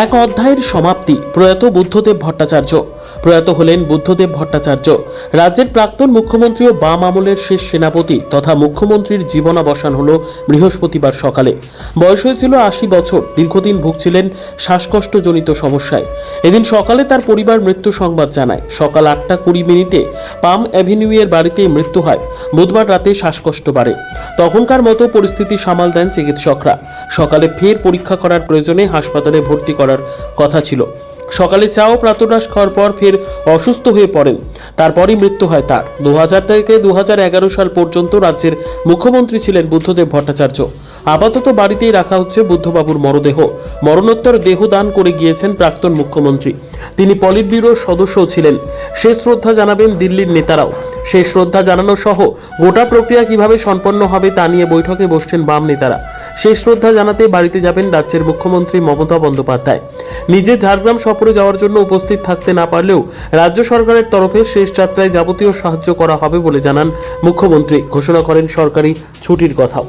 এক অধ্যায়ের সমাপ্তি, প্রয়াত বুদ্ধদেব ভট্টাচার্য। প্রয়াত হলেন বুদ্ধদেব ভট্টাচার্য। রাজ্যের প্রাক্তন মুখ্যমন্ত্রী ও বাম আমলের শেষ সেনাপতি তথা মুখ্যমন্ত্রীর জীবনাবসান হল বৃহস্পতিবার সকালে। বয়স হয়েছিল আশি বছর, দীর্ঘদিন ভুগছিলেন শ্বাসকষ্টজনিত সমস্যায়। এদিন সকালে তার পরিবার মৃত্যু সংবাদ জানায়। সকাল আটটা কুড়ি মিনিটে পাম অ্যাভিনিউ এর বাড়িতে মৃত্যু হয়। বুধবার রাতে শ্বাসকষ্ট বাড়ে। তখনকার মতো পরিস্থিতি সামাল দেন চিকিৎসকরা। সকালে ফের পরীক্ষা করার প্রয়োজনে হাসপাতালে ভর্তি করার কথা ছিল। সকালে চা ও প্রাতরাশ খাওয়ার পর ফের অসুস্থ হয়ে পড়েন। তারপরই মৃত্যু হয় তার। দু হাজার থেকে দু হাজার এগারো সাল পর্যন্ত রাজ্যের মুখ্যমন্ত্রী ছিলেন বুদ্ধদেব ভট্টাচার্য। আপাতত বাড়িতেই রাখা হচ্ছে বুদ্ধবাবুর মরদেহ। মরণোত্তর দেহ দান করে গিয়েছেন প্রাক্তন মুখ্যমন্ত্রী। তিনি পলিট ব্যুরোর সদস্যও ছিলেন। শেষ শ্রদ্ধা জানাবেন দিল্লির নেতারাও। সেই শ্রদ্ধা জানানো সহ গোটা প্রক্রিয়া কীভাবে সম্পন্ন হবে তা নিয়ে বৈঠকে বসছেন বাম নেতারা। সেই শ্রদ্ধা জানাতে বাড়িতে যাবেন রাজ্যের মুখ্যমন্ত্রী মমতা বন্দ্যোপাধ্যায়। নিজে ঝাড়গ্রাম সফরে যাওয়ার জন্য উপস্থিত থাকতে না পারলেও রাজ্য সরকারের তরফে শেষ যাত্রায় যাবতীয় সাহায্য করা হবে বলে জানান মুখ্যমন্ত্রী। ঘোষণা করেন সরকারি ছুটির কথাও।